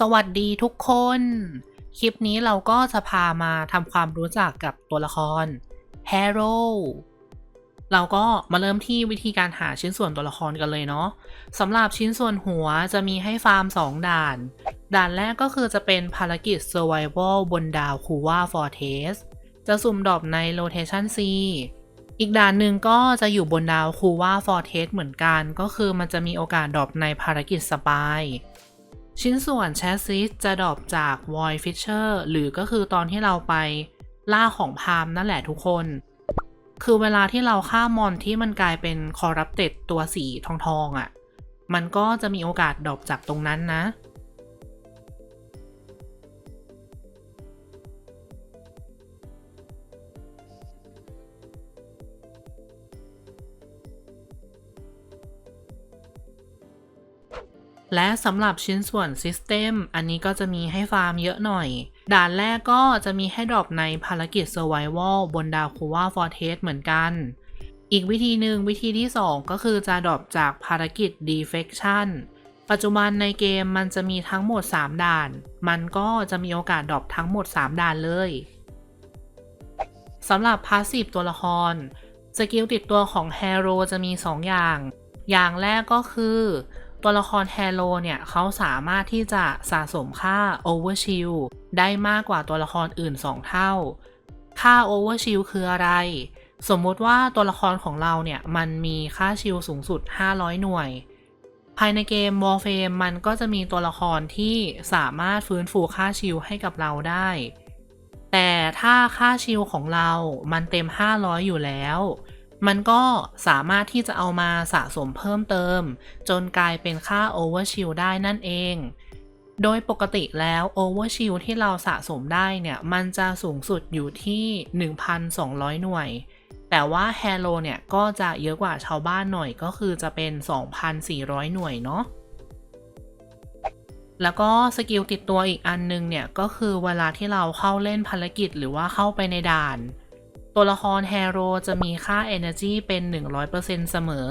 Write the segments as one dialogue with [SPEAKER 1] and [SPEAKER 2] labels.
[SPEAKER 1] สวัสดีทุกคน คลิปนี้เราก็จะพามาทำความรู้จักกับตัวละคร Hero เราก็มาเริ่มที่วิธีการหาชิ้นส่วนตัวละครกันเลยเนาะสำหรับชิ้นส่วนหัวจะมีให้ฟาร์ม 2 ด่าน ด่านแรกก็คือจะเป็นภารกิจ Survival บนดาวคูวาฟอร์เทสจะสุ่มดรอปใน Rotation C อีกด่านหนึ่งก็จะอยู่บนดาวคูวาฟอร์เทสเหมือนกัน ก็คือมันจะมีโอกาสดรอปในภารกิจสปาย ชิ้นส่วนแชสซิสจะดรอปจาก Void Fisher หรือก็คือตอนที่เราไปล่าของพามนั่นแหละทุกคน คือเวลาที่เราฆ่ามอนที่มันกลายเป็นคอรัปเต็ดตัวสีทองทองๆอะ่ะ มันก็จะมีโอกาสดรอปจากตรงนั้นนะ และสำหรับชิ้นส่วน System อันนี้ก็จะมีให้ฟาร์มเยอะหน่อย ด่านแรกก็จะมีให้ดรอปในภารกิจ Survival บนดาวคูวาฟอร์เทสเหมือนกัน อีกวิธีหนึ่งวิธีที่ 2 ก็คือจะดรอปจากภารกิจ Defection ปัจจุบันในเกมมันจะมีทั้งหมด 3 ด่าน มันก็จะมีโอกาสดรอปทั้งหมด 3 ด่านเลยสำหรับพาสซีฟตัวละคร สกิลติดตัวของ Hero จะมี 2 อย่าง อย่างแรกก็คือ ตัวละคร Hero เนี่ยเขาสามารถที่จะสะสมค่า Overshield ได้มากกว่าตัวละครอื่น 2 เท่า ค่า Overshield คืออะไร สมมติว่าตัวละครของเราเนี่ย มันมีค่าชิลสูงสุด 500 หน่วย ภายในเกม Warframe มันก็จะมีตัวละครที่สามารถฟื้นฟูค่าชิลให้กับเราได้ แต่ถ้าค่าชิลของเรา มันเต็ม 500 อยู่แล้ว มันก็สามารถที่จะเอามาสะสมเพิ่มเติม จนกลายเป็นค่า Overshield ได้นั่นเอง โดยปกติแล้ว Overshield ที่เราสะสมได้เนี่ย มันจะสูงสุดอยู่ที่ 1,200 หน่วย แต่ว่า Halo เนี่ย ก็จะเยอะกว่าชาวบ้านหน่อยก็คือจะเป็น 2,400 หน่วยเนาะแล้วก็สกิลติดตัวอีกอันนึงเนี่ย ก็คือเวลาที่เราเข้าเล่นภารกิจหรือว่าเข้าไปในด่าน ตัวละคร Hero จะมีค่า Energy เป็น 100%เสมอ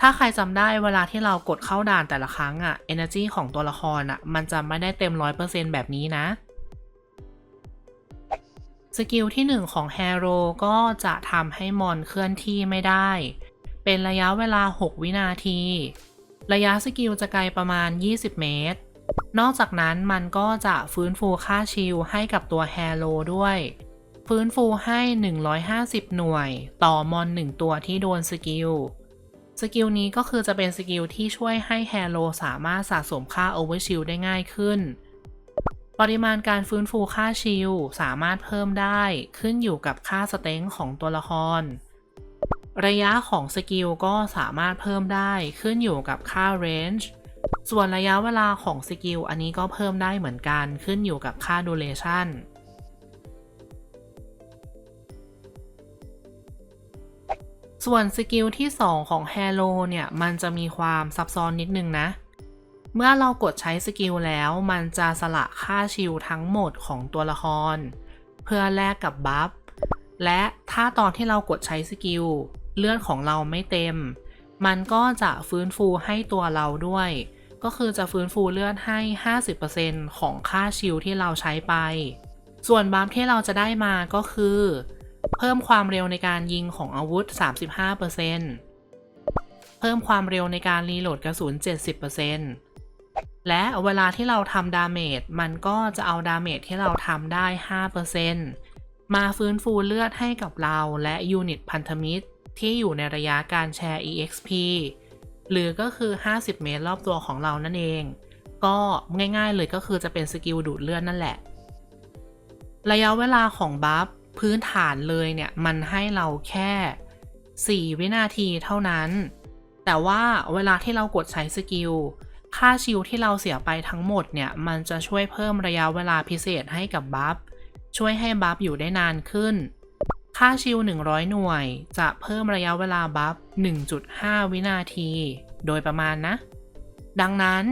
[SPEAKER 1] ถ้าใครจำได้เวลาที่เรากดเข้าด่านแต่ละครั้งอะ Energy ของตัวละครอะมันจะไม่ได้เต็ม 100%แบบนี้นะ สกิลที่ 1 ของ Hero ก็จะทำให้มอนเคลื่อนที่ไม่ได้ เป็นระยะเวลา 6 วินาที ระยะสกิลจะไกลประมาณ 20 เมตร นอกจากนั้นมันก็จะฟื้นฟูค่าชิลให้กับตัว Hero ด้วย ฟื้นฟูให้ 150 หน่วย ต่อมอน 1 ตัวที่โดนสกิล สกิลนี้ก็คือจะเป็นสกิลที่ช่วยให้ Hero สามารถสะสมค่า Overshield ได้ง่ายขึ้น ปริมาณการฟื้นฟูค่าชิลสามารถเพิ่มได้ขึ้นอยู่กับค่าสเต็งของตัวละคร ระยะของสกิลก็สามารถเพิ่มได้ขึ้นอยู่กับค่า range ส่วนระยะเวลาของสกิลอันนี้ก็เพิ่มได้เหมือนกันขึ้นอยู่กับค่า duration ส่วนสกิลที่ 2 ของ Halo เนี่ย มันจะมีความซับซ้อนนิดนึงนะ เมื่อเรากดใช้สกิลแล้วมันจะสละค่าชิลทั้งหมดของตัวละคร เพื่อแลกกับบัฟ และถ้าตอนที่เรากดใช้สกิลเลือดของเราไม่เต็ม มันก็จะฟื้นฟูให้ตัวเราด้วย ก็คือจะฟื้นฟูเลือดให้ 50%ของค่าชิลที่เราใช้ไป ส่วนบัฟที่เราจะได้มาก็คือ เพิ่มความเร็วในการยิงของอาวุธ 35%เพิ่มความเร็วในการรีโหลดกระสุน 70%และเวลาที่เราทำดาเมจมันก็จะเอาดาเมจที่เราทำได้ 5%มาฟื้นฟูเลือดให้กับเราและยูนิตพันธมิตรที่อยู่ในระยะการแชร์ EXP หรือก็คือ 50 เมตรรอบตัวของเรานั่นเอง ก็ง่ายๆเลยก็คือจะเป็นสกิลดูดเลือดนั่นแหละ ระยะเวลาของบัฟ พื้นฐานเลยเนี่ย มันให้เราแค่ 4 วินาทีเท่านั้น แต่ว่าเวลาที่เรากดใช้สกิล ค่าชิลที่เราเสียไปทั้งหมดเนี่ย มันจะช่วยเพิ่มระยะเวลาพิเศษให้กับบัฟ ช่วยให้บัฟอยู่ได้นานขึ้น ค่าชิล 100 หน่วย จะเพิ่มระยะเวลาบัฟ 1.5 วินาที โดยประมาณนะ ดังนั้น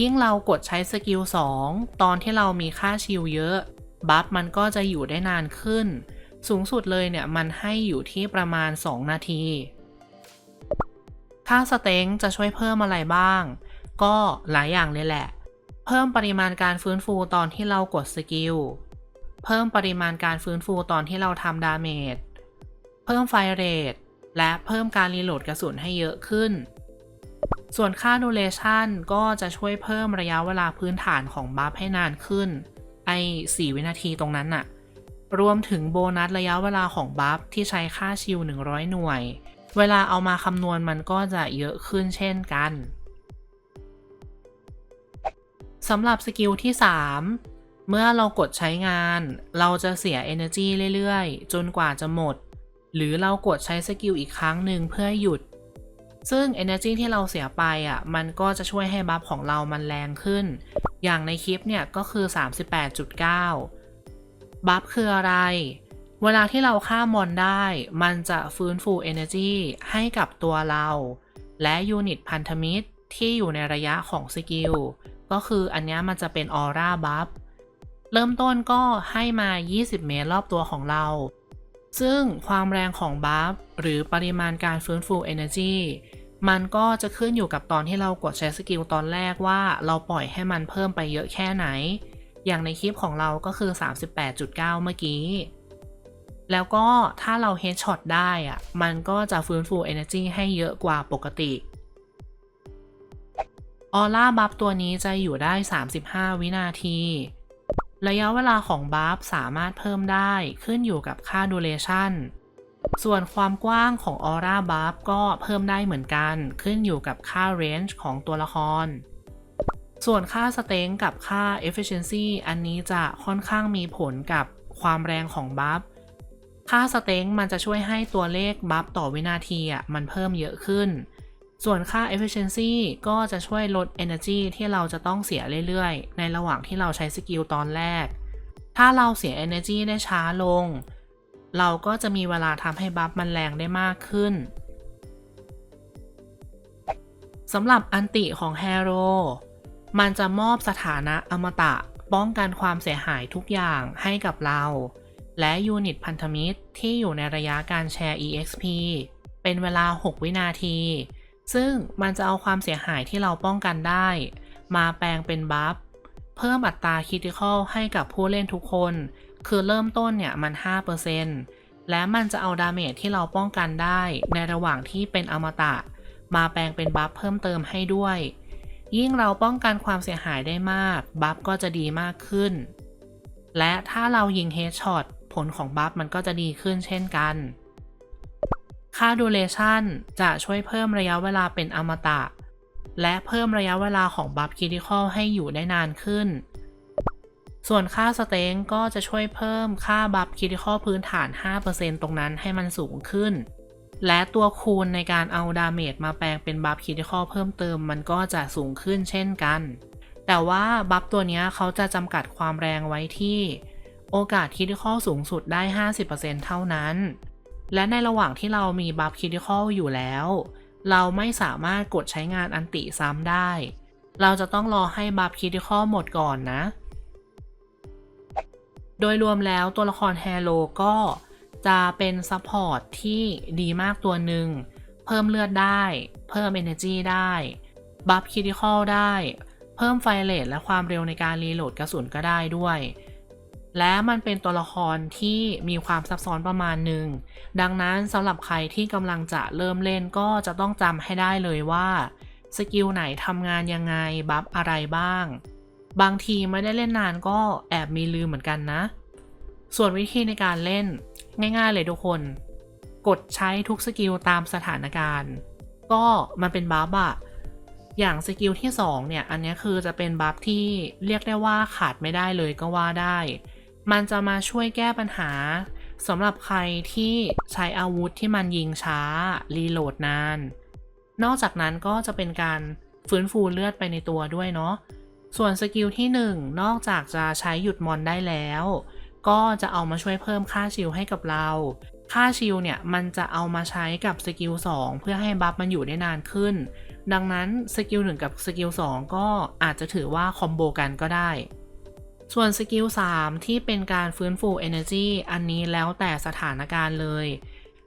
[SPEAKER 1] ยิ่งเรากดใช้สกิล 2 ตอนที่เรามีค่าชิลเยอะ บัฟมันก็จะอยู่ได้นานขึ้น สูงสุดเลยเนี่ยมันให้อยู่ที่ประมาณ 2 นาที ค่าสเต็งจะช่วยเพิ่มอะไรบ้าง ก็หลายอย่างเลยแหละ เพิ่มปริมาณการฟื้นฟูตอนที่เรากดสกิล เพิ่มปริมาณการฟื้นฟูตอนที่เราทำดาเมจ เพิ่มไฟเรท และเพิ่มการรีโหลดกระสุนให้เยอะขึ้นส่วนค่าดูเลชันก็จะช่วยเพิ่มระยะเวลาพื้นฐานของบัฟให้นานขึ้น ไอ้4วินาทีตรงนั้นน่ะ รวมถึงโบนัสระยะเวลาของบัฟที่ใช้ค่าชิล100 หน่วย เวลาเอามาคำนวณมันก็จะเยอะขึ้นเช่นกันสำหรับสกิลที่ 3 เมื่อเรากดใช้งาน เราจะเสีย Energy เรื่อยๆ จนกว่าจะหมด หรือเรากดใช้สกิลอีกครั้งหนึ่งเพื่อหยุด ซึ่ง Energy ที่เราเสียไปอะ มันก็จะช่วยให้บัฟของเรามันแรงขึ้น อย่างในคลิปเนี่ยก็คือ 38.9 บัฟคืออะไร เวลาที่เราฆ่ามอนได้ มันจะฟื้นฟู Energy ให้กับตัวเรา และยูนิตพันธมิตรที่อยู่ในระยะของสกิล ก็คืออันนี้มันจะเป็นออร่าบัฟ เริ่มต้นก็ให้มา 20 เมตรรอบตัวของเรา ซึ่งความแรงของบัฟหรือปริมาณการฟื้นฟู Energy มันก็จะขึ้นอยู่กับตอนที่เรากดใช้สกิลตอนแรกว่าเราปล่อยให้มันเพิ่มไปเยอะแค่ไหน อย่างในคลิปของเราก็คือ 38.9 เมื่อกี้ แล้วก็ถ้าเราเฮดช็อตได้อะมันก็จะฟื้นฟู Energy ให้เยอะกว่าปกติออร่าบัฟตัวนี้จะอยู่ได้ 35 วินาที ระยะเวลาของบัฟสามารถเพิ่มได้ขึ้นอยู่กับค่าดูเลชั่น ส่วนความกว้างของออร่าบัฟก็เพิ่มได้เหมือนกัน ขึ้นอยู่กับค่าเรนจ์ของตัวละคร ส่วนค่าสเต็งกับค่า efficiency อันนี้จะค่อนข้างมีผลกับความแรงของบัฟ ค่าสเต็งมันจะช่วยให้ตัวเลขบัฟต่อวินาทีอะมันเพิ่มเยอะขึ้น ส่วนค่า efficiency ก็จะช่วยลด energy ที่เราจะต้องเสียเรื่อยๆ ในระหว่างที่เราใช้สกิลตอนแรก ถ้าเราเสีย energy ได้ช้าลง เราก็จะมีเวลาทำให้บัฟมันแรงได้มากขึ้นสำหรับอันติของแฮโรมันจะมอบสถานะอมตะป้องกันความเสียหายทุกอย่างให้กับเรา และยูนิตพันธมิตรที่อยู่ในระยะการแชร์ EXP เป็นเวลา 6 วินาที ซึ่งมันจะเอาความเสียหายที่เราป้องกันได้ มาแปลงเป็นบัฟ เพิ่มอัตราคิติคอลให้กับผู้เล่นทุกคน คือเริ่มต้นเนี่ยมัน 5%และมันจะเอาดาเมจที่เราป้องกันได้ในระหว่างที่เป็นอมตะ มาแปลงเป็นบัฟเพิ่มเติมให้ด้วย ยิ่งเราป้องกันความเสียหายได้มาก บัฟก็จะดีมากขึ้น และถ้าเรายิงเฮดช็อตผลของบัฟมันก็จะดีขึ้นเช่นกัน ค่าดูเลชันจะช่วยเพิ่มระยะเวลาเป็นอมตะ และเพิ่มระยะเวลาของบัฟคิติคอลให้อยู่ได้นานขึ้น ส่วนค่าสเต็งก็จะช่วยเพิ่มค่าบัฟคิติคอลพื้นฐาน 5%ตรงนั้นให้มันสูงขึ้น และตัวคูณในการเอาดาเมจมาแปลงเป็นบัฟคิติคอลเพิ่มเติมมันก็จะสูงขึ้นเช่นกัน แต่ว่าบัฟตัวนี้เขาจะจำกัดความแรงไว้ที่ โอกาสคิติคอลสูงสุดได้ 50%เท่านั้น และในระหว่างที่เรามีบัฟคิติคอลอยู่แล้ว เราไม่สามารถกดใช้งานอันติซ้ำได้ เราจะต้องรอให้บัฟคิติคอลหมดก่อนนะ โดยรวมแล้วตัวละครแฮโลก็จะเป็นซัพพอร์ตที่ดีมากตัวหนึ่ง เพิ่มเลือดได้ เพิ่ม Energy ได้ บัฟคิติคอลได้ เพิ่มไฟเรทและความเร็วในการรีโหลดกระสุนก็ได้ด้วย และมันเป็นตัวละครที่มีความซับซ้อนประมาณหนึ่ง ดังนั้นสำหรับใครที่กำลังจะเริ่มเล่นก็จะต้องจำให้ได้เลยว่า สกิลไหนทำงานยังไง บัฟอะไรบ้าง บางทีไม่ได้เล่นนานก็แอบมีลืมเหมือนกันนะ ส่วนวิธีในการเล่นง่ายๆเลยทุกคน กดใช้ทุกสกิลตามสถานการณ์ ก็มันเป็นบัฟอะอย่างสกิลที่ 2 เนี่ย อันนี้คือจะเป็นบัฟที่เรียกได้ว่าขาดไม่ได้เลยก็ว่าได้ มันจะมาช่วยแก้ปัญหาสำหรับใครที่ใช้อาวุธที่มันยิงช้า รีโหลดนาน นอกจากนั้นก็จะเป็นการฟื้นฟูเลือดไปในตัวด้วยเนาะ ส่วนสกิลที่ 1 นอกจากจะใช้หยุดมอนได้แล้ว ก็จะเอามาช่วยเพิ่มค่าชิลให้กับเรา ค่าชิลเนี่ยมันจะเอามาใช้กับสกิล2เพื่อให้บัฟมันอยู่ได้นานขึ้น ดังนั้นสกิล1กับสกิล2ก็อาจจะถือว่าคอมโบกันก็ได้ ส่วนสกิล3ที่เป็นการฟื้นฟู Energy อันนี้แล้วแต่สถานการณ์เลย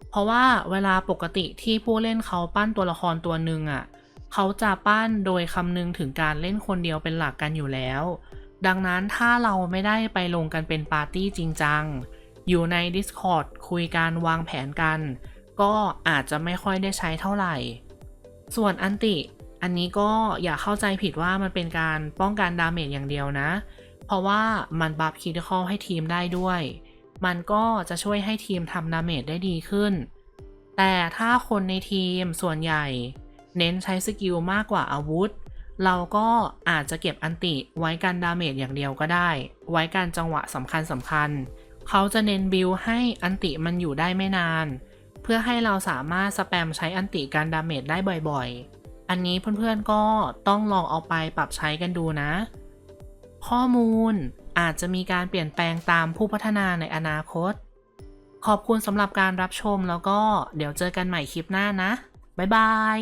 [SPEAKER 1] เพราะว่าเวลาปกติที่ผู้เล่นเขาปั้นตัวละครตัวหนึ่งอะ เขาจะปั้นโดยคำนึงถึงการเล่นคนเดียวเป็นหลักกันอยู่แล้ว ดังนั้นถ้าเราไม่ได้ไปลงกันเป็นปาร์ตี้จริงจัง อยู่ใน Discord คุยกันวางแผนกัน ก็อาจจะไม่ค่อยได้ใช้เท่าไหร่ ส่วนอันติ อันนี้ก็อย่าเข้าใจผิดว่ามันเป็นการป้องกันดาเมจอย่างเดียวนะ เพราะว่ามันบัฟคิดคอลให้ทีมได้ด้วย มันก็จะช่วยให้ทีมทำดาเมจได้ดีขึ้น แต่ถ้าคนในทีมส่วนใหญ่ เน้นใช้สกิลมากกว่าอาวุธ เราก็อาจจะเก็บอันติไว้กันดาเมจอย่างเดียวก็ได้ ไว้กันจังหวะสำคัญสำคัญ เขาจะเน้นบิลให้อันติมันอยู่ได้ไม่นาน เพื่อให้เราสามารถสแปมใช้อันติการดาเมจได้บ่อยๆ อันนี้เพื่อนๆก็ต้องลองเอาไปปรับใช้กันดูนะ ข้อมูลอาจจะมีการเปลี่ยนแปลงตามผู้พัฒนาในอนาคต ขอบคุณสำหรับการรับชมแล้วก็เดี๋ยวเจอกันใหม่คลิปหน้านะ บ๊ายบาย